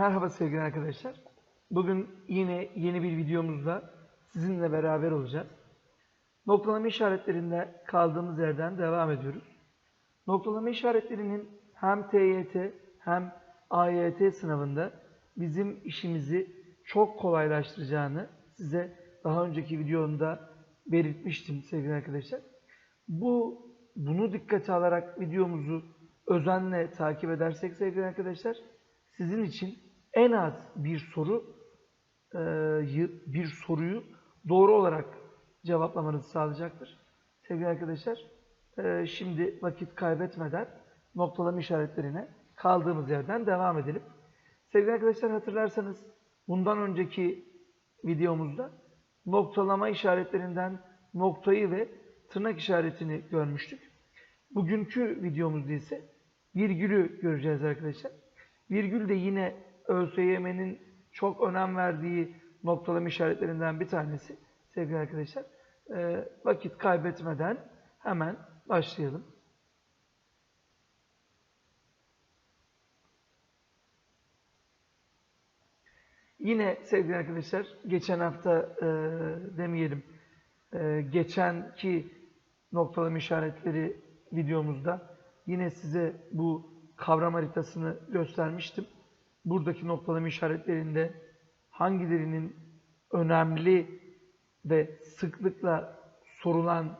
Merhaba sevgili arkadaşlar. Bugün yine yeni bir videomuzda sizinle beraber olacağız. Noktalama işaretlerinde kaldığımız yerden devam ediyoruz. Noktalama işaretlerinin hem TYT hem AYT sınavında bizim işimizi çok kolaylaştıracağını size daha önceki videomda belirtmiştim sevgili arkadaşlar. Bu bunu dikkate alarak videomuzu özenle takip edersek sevgili arkadaşlar sizin için en az bir soru e, bir soruyu doğru olarak cevaplamanızı sağlayacaktır. Sevgili arkadaşlar e, şimdi vakit kaybetmeden noktalama işaretlerine kaldığımız yerden devam edelim. Sevgili arkadaşlar hatırlarsanız bundan önceki videomuzda noktalama işaretlerinden noktayı ve tırnak işaretini görmüştük. Bugünkü videomuzda ise virgülü göreceğiz arkadaşlar. Virgül de yine ÖSYM'nin çok önem verdiği noktalama işaretlerinden bir tanesi sevgili arkadaşlar. E, vakit kaybetmeden hemen başlayalım. Yine sevgili arkadaşlar geçen hafta e, demeyelim e, geçenki noktalama işaretleri videomuzda yine size bu kavram haritasını göstermiştim. Buradaki noktalama işaretlerinde hangilerinin önemli ve sıklıkla sorulan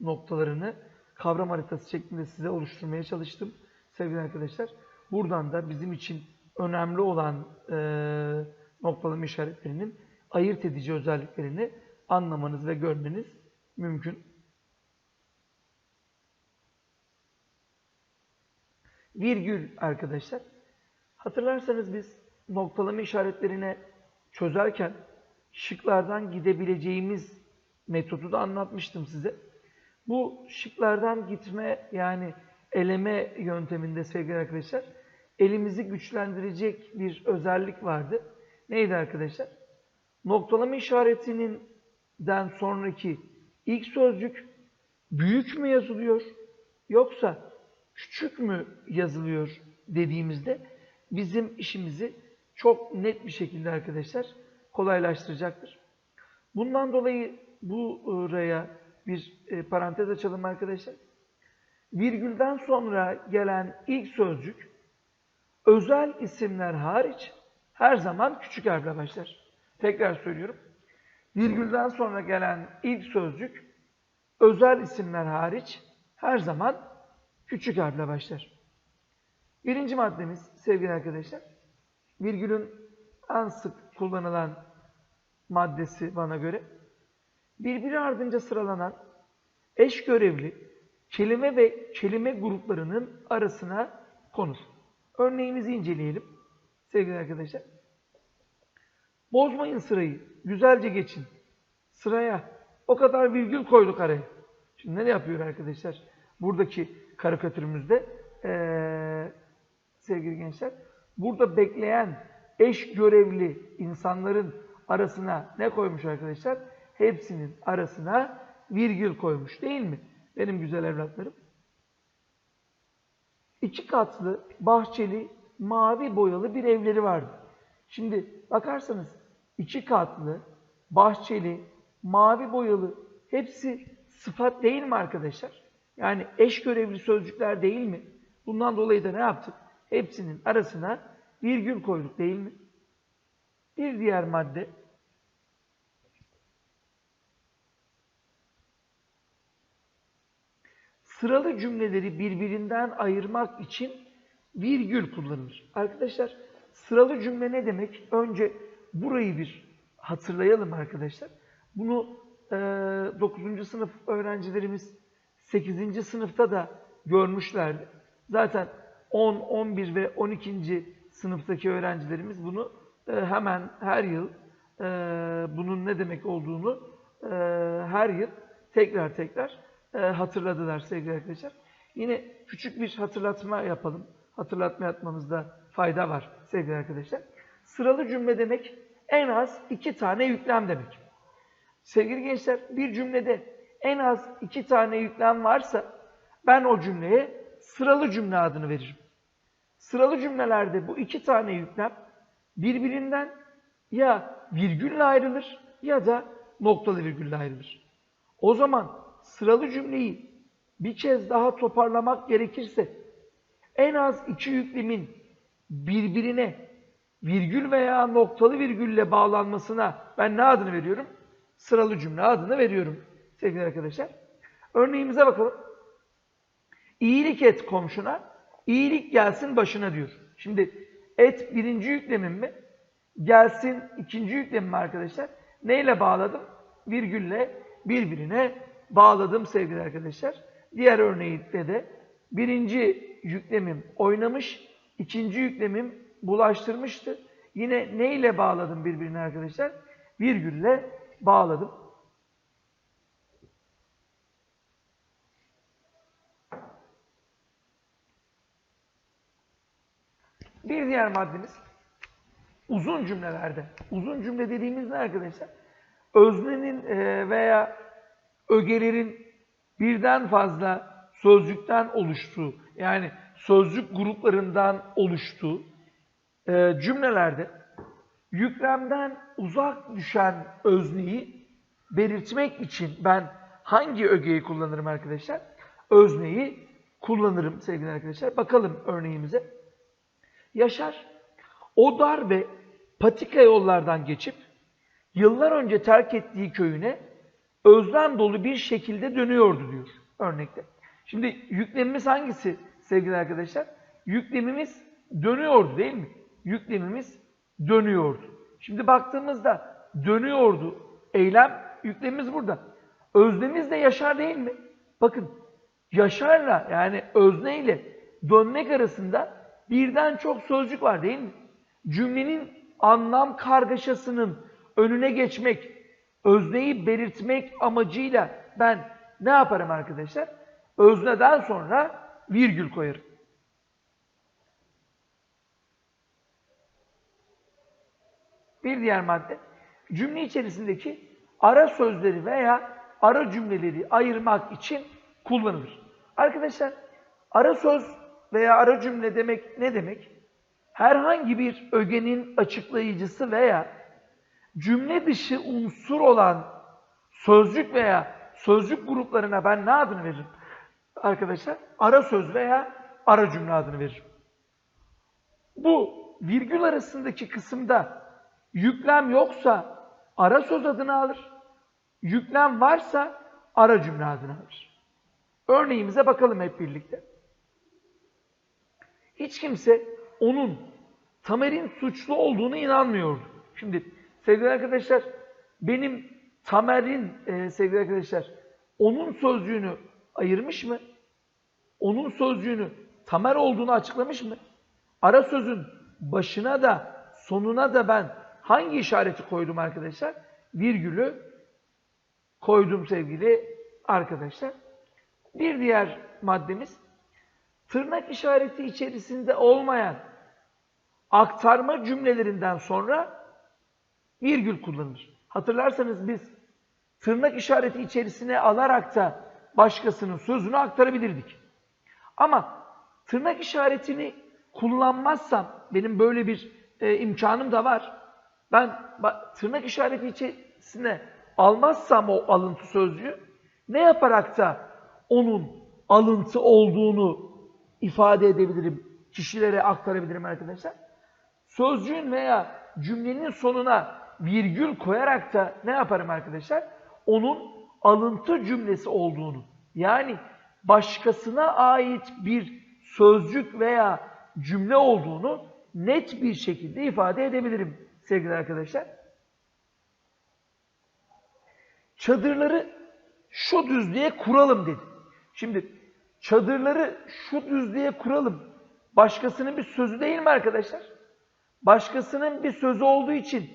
noktalarını kavram haritası şeklinde size oluşturmaya çalıştım sevgili arkadaşlar. Buradan da bizim için önemli olan e, noktalama işaretlerinin ayırt edici özelliklerini anlamanız ve görmeniz mümkün. Virgül arkadaşlar. Hatırlarsanız biz noktalama işaretlerine çözerken şıklardan gidebileceğimiz metodu da anlatmıştım size. Bu şıklardan gitme yani eleme yönteminde sevgili arkadaşlar elimizi güçlendirecek bir özellik vardı. Neydi arkadaşlar? Noktalama işaretinin den sonraki ilk sözcük büyük mü yazılıyor yoksa küçük mü yazılıyor dediğimizde bizim işimizi çok net bir şekilde arkadaşlar kolaylaştıracaktır. Bundan dolayı buraya bir e, parantez açalım arkadaşlar. Virgülden sonra gelen ilk sözcük özel isimler hariç her zaman küçük harfle başlar. Tekrar söylüyorum. Virgülden sonra gelen ilk sözcük özel isimler hariç her zaman küçük harfle başlar. Birinci maddemiz sevgili arkadaşlar, virgülün en sık kullanılan maddesi bana göre, birbiri ardınca sıralanan eş görevli kelime ve kelime gruplarının arasına konur. Örneğimizi inceleyelim sevgili arkadaşlar. Bozmayın sırayı, güzelce geçin. Sıraya o kadar virgül koyduk araya. Şimdi ne yapıyor arkadaşlar? Buradaki karikatürümüzde ee, sevgili gençler burada bekleyen eş görevli insanların arasına ne koymuş arkadaşlar? Hepsinin arasına virgül koymuş değil mi? Benim güzel evlatlarım. İki katlı, bahçeli, mavi boyalı bir evleri vardı. Şimdi bakarsanız iki katlı, bahçeli, mavi boyalı hepsi sıfat değil mi arkadaşlar? Yani eş görevli sözcükler değil mi? Bundan dolayı da ne yaptık? Hepsinin arasına virgül koyduk değil mi? Bir diğer madde sıralı cümleleri birbirinden ayırmak için virgül kullanılır. Arkadaşlar sıralı cümle ne demek? Önce burayı bir hatırlayalım arkadaşlar. Bunu e, 9. sınıf öğrencilerimiz 8. sınıfta da görmüşlerdi. Zaten 10, 11 ve 12. sınıftaki öğrencilerimiz bunu e, hemen her yıl e, bunun ne demek olduğunu e, her yıl tekrar tekrar hatırladılar sevgili arkadaşlar. Yine küçük bir hatırlatma yapalım. Hatırlatma yapmamızda fayda var sevgili arkadaşlar. Sıralı cümle demek en az iki tane yüklem demek. Sevgili gençler bir cümlede en az iki tane yüklem varsa ben o cümleye sıralı cümle adını veririm. Sıralı cümlelerde bu iki tane yüklem birbirinden ya virgülle ayrılır ya da noktalı virgülle ayrılır. O zaman sıralı cümleyi bir kez daha toparlamak gerekirse en az iki yüklemin birbirine virgül veya noktalı virgülle bağlanmasına ben ne adını veriyorum? Sıralı cümle adını veriyorum sevgili arkadaşlar. Örneğimize bakalım. İyilik et komşuna, iyilik gelsin başına diyor. Şimdi et birinci yüklemim mi? Gelsin ikinci yüklemim mi arkadaşlar? Neyle bağladım? Virgülle birbirine bağladım sevgili arkadaşlar. Diğer örneğinde de birinci yüklemim oynamış, ikinci yüklemim bulaştırmıştı. Yine neyle bağladım birbirine arkadaşlar? Virgülle bağladım. Bir diğer maddemiz uzun cümlelerde. Uzun cümle dediğimiz ne arkadaşlar? Öznenin e, veya ögelerin birden fazla sözcükten oluştuğu, yani sözcük gruplarından oluştuğu e, cümlelerde yüklemden uzak düşen özneyi belirtmek için ben hangi ögeyi kullanırım arkadaşlar? Özneyi kullanırım sevgili arkadaşlar. Bakalım örneğimize. Yaşar o dar ve patika yollardan geçip yıllar önce terk ettiği köyüne özlem dolu bir şekilde dönüyordu diyor örnekte. Şimdi yüklemimiz hangisi sevgili arkadaşlar? Yüklemimiz dönüyordu değil mi? Yüklemimiz dönüyordu. Şimdi baktığımızda dönüyordu. Eylem yüklemimiz burada. Öznemiz de yaşar değil mi? Bakın yaşarla yani özne ile dönmek arasında birden çok sözcük var değil mi? Cümlenin anlam kargaşasının önüne geçmek, özneyi belirtmek amacıyla ben ne yaparım arkadaşlar? Özneden sonra virgül koyarım. Bir diğer madde, cümle içerisindeki ara sözleri veya ara cümleleri ayırmak için kullanılır. Arkadaşlar, ara söz veya ara cümle demek ne demek? Herhangi bir ögenin açıklayıcısı veya cümle dışı unsur olan sözcük veya sözcük gruplarına ben ne adını veririm? Arkadaşlar, ara söz veya ara cümle adını veririm. Bu virgül arasındaki kısımda yüklem yoksa ara söz adını alır. Yüklem varsa ara cümle adını alır. Örneğimize bakalım hep birlikte. Hiç kimse onun Tamer'in suçlu olduğunu inanmıyordu. Şimdi sevgili arkadaşlar benim Tamer'in e, sevgili arkadaşlar onun sözcüğünü ayırmış mı? Onun sözcüğünü Tamer olduğunu açıklamış mı? Ara sözün başına da sonuna da ben hangi işareti koydum arkadaşlar? Virgülü koydum sevgili arkadaşlar. Bir diğer maddemiz tırnak işareti içerisinde olmayan aktarma cümlelerinden sonra virgül kullanılır. Hatırlarsanız biz tırnak işareti içerisine alarak da başkasının sözünü aktarabilirdik. Ama tırnak işaretini kullanmazsam, benim böyle bir e, imkanım da var. Ben tırnak işareti içerisine almazsam o alıntı sözcüğü, ne yaparak da onun alıntı olduğunu ifade edebilirim, kişilere aktarabilirim arkadaşlar. Sözcüğün veya cümlenin sonuna virgül koyarak da ne yaparım arkadaşlar? Onun alıntı cümlesi olduğunu, yani başkasına ait bir sözcük veya cümle olduğunu net bir şekilde ifade edebilirim sevgili arkadaşlar. Çadırları şu düzlüğe kuralım dedi. Şimdi çadırları şu düzlüğe kuralım. Başkasının bir sözü değil mi arkadaşlar? Başkasının bir sözü olduğu için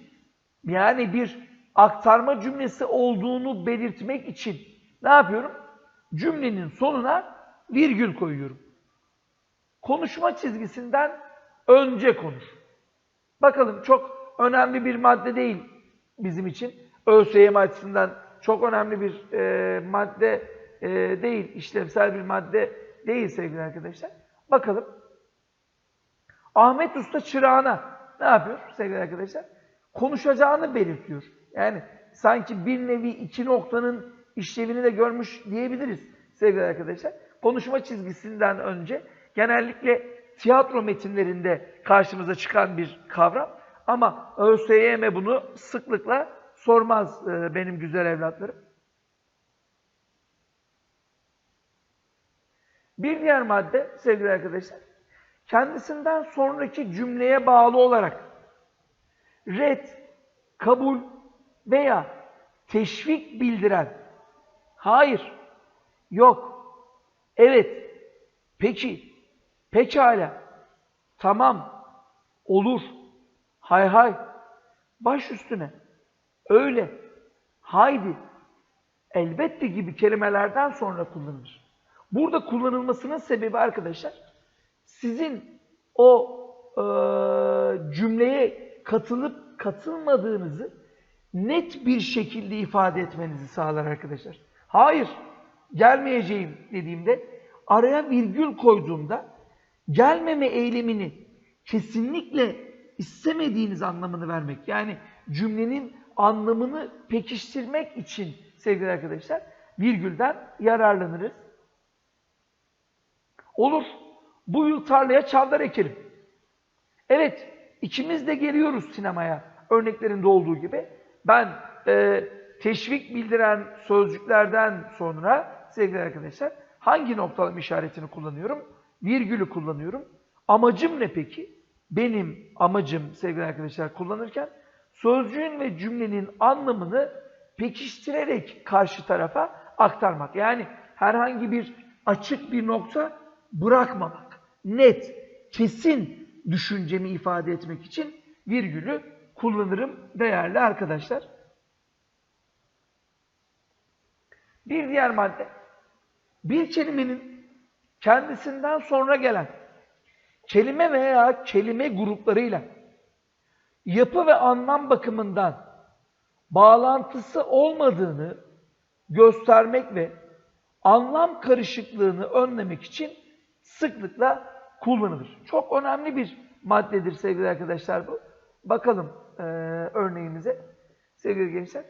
yani bir aktarma cümlesi olduğunu belirtmek için ne yapıyorum? Cümlenin sonuna virgül koyuyorum. Konuşma çizgisinden önce konuş. Bakalım çok önemli bir madde değil bizim için. ÖSYM açısından çok önemli bir e, madde e, değil, işlevsel bir madde değil sevgili arkadaşlar. Bakalım. Ahmet Usta çırağına ne yapıyor sevgili arkadaşlar? Konuşacağını belirtiyor. Yani sanki bir nevi iki noktanın işlevini de görmüş diyebiliriz sevgili arkadaşlar. Konuşma çizgisinden önce genellikle tiyatro metinlerinde karşımıza çıkan bir kavram. Ama ÖSYM bunu sıklıkla sormaz e, benim güzel evlatlarım. Bir diğer madde sevgili arkadaşlar, kendisinden sonraki cümleye bağlı olarak red, kabul veya teşvik bildiren hayır, yok, evet, peki, pekala, tamam, olur, hay hay, baş üstüne, öyle, haydi, elbette gibi kelimelerden sonra kullanılır. Burada kullanılmasının sebebi arkadaşlar, sizin o e, cümleye katılıp katılmadığınızı net bir şekilde ifade etmenizi sağlar arkadaşlar. Hayır, gelmeyeceğim dediğimde, araya virgül koyduğumda, gelmeme eylemini kesinlikle istemediğiniz anlamını vermek. Yani cümlenin anlamını pekiştirmek için sevgili arkadaşlar, virgülden yararlanırız. Olur. Bu yıl tarlaya çavdar ekelim. Evet, ikimiz de geliyoruz sinemaya. Örneklerinde olduğu gibi. Ben e, teşvik bildiren sözcüklerden sonra sevgili arkadaşlar hangi noktalama işaretini kullanıyorum? Virgülü kullanıyorum. Amacım ne peki? Benim amacım sevgili arkadaşlar kullanırken sözcüğün ve cümlenin anlamını pekiştirerek karşı tarafa aktarmak. Yani herhangi bir açık bir nokta bırakmamak. Net, kesin düşüncemi ifade etmek için virgülü kullanırım değerli arkadaşlar. Bir diğer madde. Bir kelimenin kendisinden sonra gelen kelime veya kelime gruplarıyla yapı ve anlam bakımından bağlantısı olmadığını göstermek ve anlam karışıklığını önlemek için sıklıkla kullanılır. Çok önemli bir maddedir sevgili arkadaşlar bu. Bakalım e, örneğimize sevgili gençler.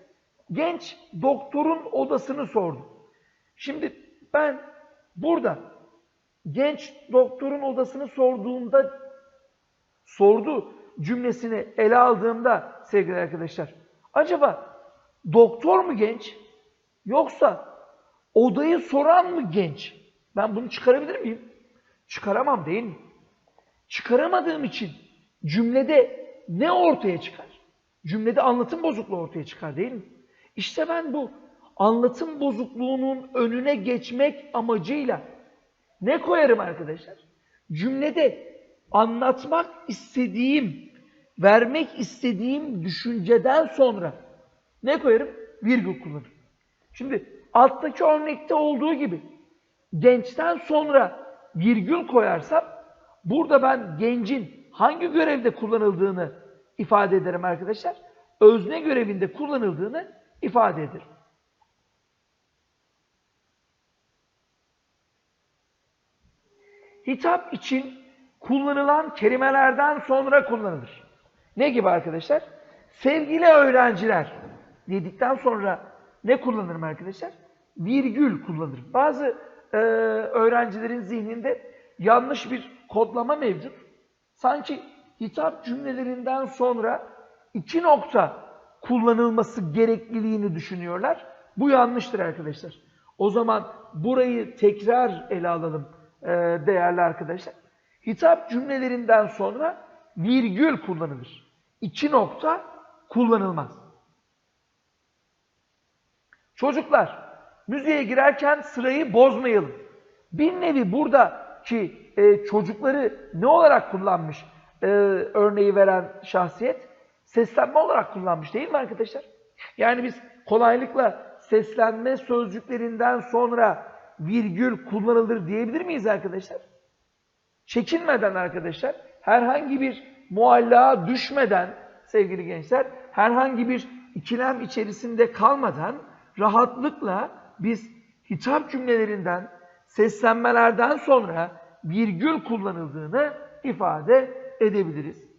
Genç doktorun odasını sordu. Şimdi ben burada genç doktorun odasını sorduğunda sordu cümlesini ele aldığımda sevgili arkadaşlar acaba doktor mu genç yoksa odayı soran mı genç? Ben bunu çıkarabilir miyim? Çıkaramam değil mi? Çıkaramadığım için cümlede ne ortaya çıkar? Cümlede anlatım bozukluğu ortaya çıkar değil mi? İşte ben bu anlatım bozukluğunun önüne geçmek amacıyla ne koyarım arkadaşlar? Cümlede anlatmak istediğim, vermek istediğim düşünceden sonra ne koyarım? Virgül kullanırım. Şimdi alttaki örnekte olduğu gibi gençten sonra virgül koyarsam burada ben gencin hangi görevde kullanıldığını ifade ederim arkadaşlar. Özne görevinde kullanıldığını ifade ederim. Hitap için kullanılan kelimelerden sonra kullanılır. Ne gibi arkadaşlar? Sevgili öğrenciler dedikten sonra ne kullanırım arkadaşlar? Virgül kullanırım. Bazı e, öğrencilerin zihninde yanlış bir kodlama mevcut. Sanki hitap cümlelerinden sonra iki nokta kullanılması gerekliliğini düşünüyorlar. Bu yanlıştır arkadaşlar. O zaman burayı tekrar ele alalım e, değerli arkadaşlar. Hitap cümlelerinden sonra virgül kullanılır. İki nokta kullanılmaz. Çocuklar, müziğe girerken sırayı bozmayalım. Bir nevi buradaki e, çocukları ne olarak kullanmış e, örneği veren şahsiyet? Seslenme olarak kullanmış değil mi arkadaşlar? Yani biz kolaylıkla seslenme sözcüklerinden sonra virgül kullanılır diyebilir miyiz arkadaşlar? Çekinmeden arkadaşlar, herhangi bir muallağa düşmeden sevgili gençler, herhangi bir ikilem içerisinde kalmadan rahatlıkla biz hitap cümlelerinden, seslenmelerden sonra virgül kullanıldığını ifade edebiliriz.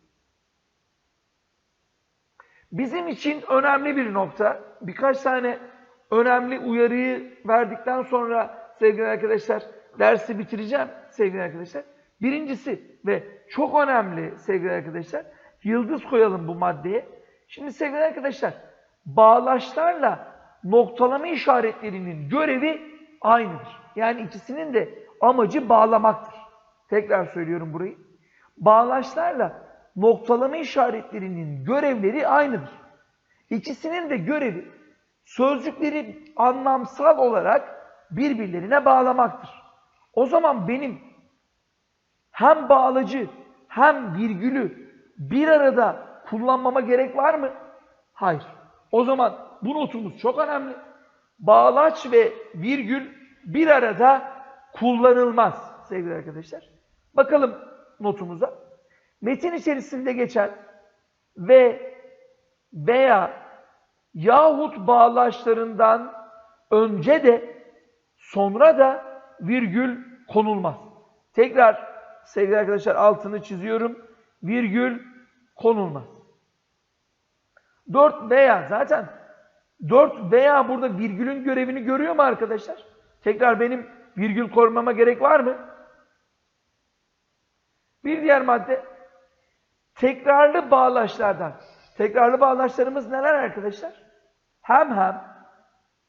Bizim için önemli bir nokta. Birkaç tane önemli uyarıyı verdikten sonra sevgili arkadaşlar dersi bitireceğim sevgili arkadaşlar. Birincisi ve çok önemli sevgili arkadaşlar yıldız koyalım bu maddeye. Şimdi sevgili arkadaşlar bağlaçlarla noktalama işaretlerinin görevi aynıdır. Yani ikisinin de amacı bağlamaktır. Tekrar söylüyorum burayı. Bağlaçlarla noktalama işaretlerinin görevleri aynıdır. İkisinin de görevi sözcükleri anlamsal olarak birbirlerine bağlamaktır. O zaman benim hem bağlacı hem virgülü bir arada kullanmama gerek var mı? Hayır. O zaman bu notumuz çok önemli. Bağlaç ve virgül bir arada kullanılmaz sevgili arkadaşlar. Bakalım notumuza. Metin içerisinde geçen ve veya yahut bağlaçlarından önce de sonra da virgül konulmaz. Tekrar sevgili arkadaşlar altını çiziyorum. Virgül konulmaz. 4 veya zaten 4 veya burada virgülün görevini görüyor mu arkadaşlar? Tekrar benim virgül korumama gerek var mı? Bir diğer madde tekrarlı bağlaçlardan. Tekrarlı bağlaçlarımız neler arkadaşlar? Hem hem,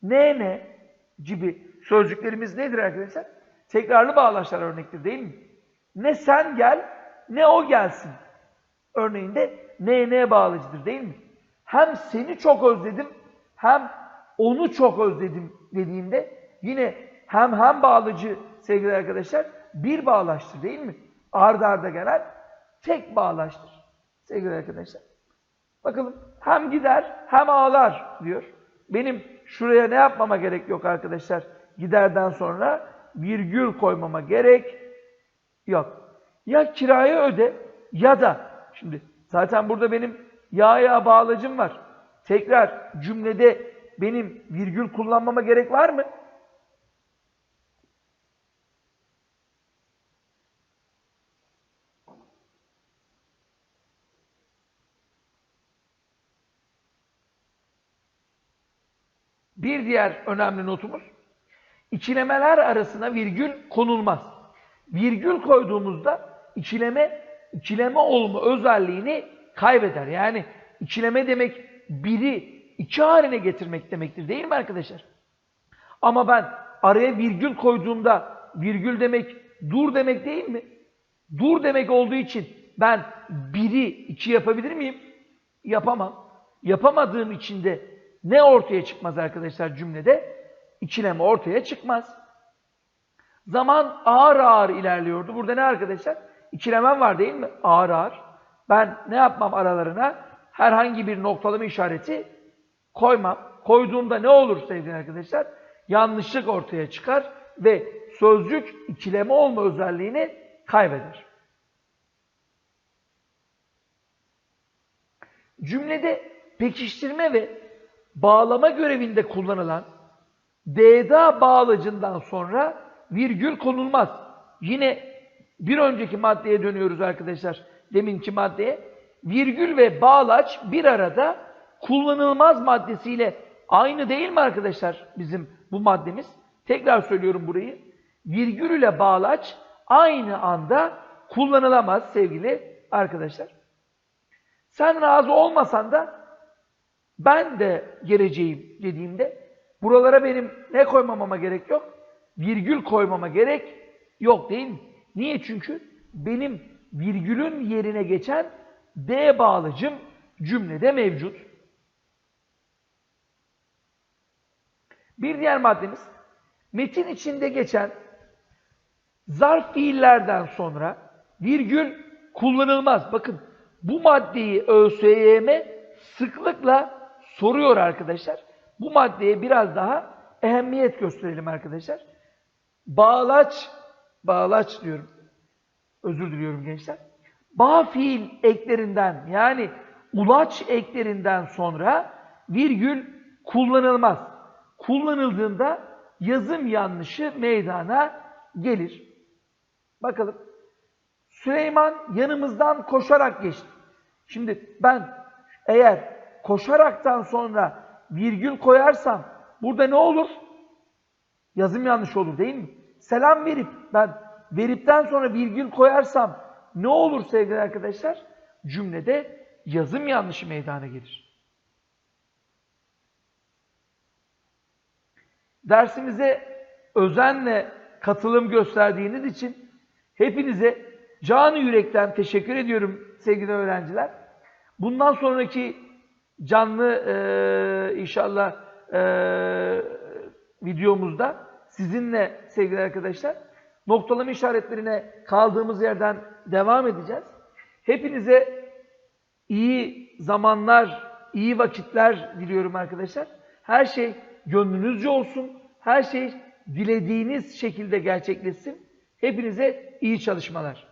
ne ne gibi sözcüklerimiz nedir arkadaşlar? Tekrarlı bağlaçlar örnektir değil mi? Ne sen gel, ne o gelsin. Örneğinde ne ne bağlacıdır değil mi? Hem seni çok özledim, hem onu çok özledim dediğimde yine hem hem bağlacı sevgili arkadaşlar bir bağlaçtır değil mi? Arda arda gelen tek bağlaçtır sevgili arkadaşlar. Bakalım hem gider hem ağlar diyor. Benim şuraya ne yapmama gerek yok arkadaşlar. Giderden sonra virgül koymama gerek yok. Ya kirayı öde ya da şimdi zaten burada benim ya ya bağlacım var. Tekrar cümlede benim virgül kullanmama gerek var mı? Bir diğer önemli notumuz, ikilemeler arasına virgül konulmaz. Virgül koyduğumuzda ikileme, ikileme olma özelliğini kaybeder. Yani ikileme demek biri iki haline getirmek demektir değil mi arkadaşlar? Ama ben araya virgül koyduğumda virgül demek dur demek değil mi? Dur demek olduğu için ben biri iki yapabilir miyim? Yapamam. Yapamadığım için de ne ortaya çıkmaz arkadaşlar cümlede? İkileme ortaya çıkmaz. Zaman ağır ağır ilerliyordu. Burada ne arkadaşlar? İkilemem var değil mi? Ağır ağır. Ben ne yapmam aralarına? Herhangi bir noktalama işareti koymam. Koyduğumda ne olur sevgili arkadaşlar? Yanlışlık ortaya çıkar ve sözcük ikileme olma özelliğini kaybeder. Cümlede pekiştirme ve bağlama görevinde kullanılan DDA bağlacından sonra virgül konulmaz. Yine bir önceki maddeye dönüyoruz arkadaşlar. Deminki maddeye. Virgül ve bağlaç bir arada kullanılmaz maddesiyle aynı değil mi arkadaşlar bizim bu maddemiz? Tekrar söylüyorum burayı. Virgül ile bağlaç aynı anda kullanılamaz sevgili arkadaşlar. Sen razı olmasan da ben de geleceğim dediğimde buralara benim ne koymamama gerek yok? Virgül koymama gerek yok değil mi? Niye? Çünkü benim virgülün yerine geçen D bağlacım cümlede mevcut. Bir diğer maddemiz metin içinde geçen zarf fiillerden sonra virgül kullanılmaz. Bakın bu maddeyi ÖSYM sıklıkla soruyor arkadaşlar. Bu maddeye biraz daha ehemmiyet gösterelim arkadaşlar. Bağlaç, bağlaç diyorum. Özür diliyorum gençler. Bağ fiil eklerinden yani ulaç eklerinden sonra virgül kullanılmaz. Kullanıldığında yazım yanlışı meydana gelir. Bakalım. Süleyman yanımızdan koşarak geçti. Şimdi ben eğer koşaraktan sonra virgül koyarsam burada ne olur? Yazım yanlış olur değil mi? Selam verip ben veripten sonra virgül koyarsam ne olur sevgili arkadaşlar? Cümlede yazım yanlışı meydana gelir. Dersimize özenle katılım gösterdiğiniz için hepinize canı yürekten teşekkür ediyorum sevgili öğrenciler. Bundan sonraki canlı e, inşallah e, videomuzda sizinle sevgili arkadaşlar noktalama işaretlerine kaldığımız yerden devam edeceğiz. Hepinize iyi zamanlar, iyi vakitler diliyorum arkadaşlar. Her şey gönlünüzce olsun. Her şey dilediğiniz şekilde gerçekleşsin. Hepinize iyi çalışmalar.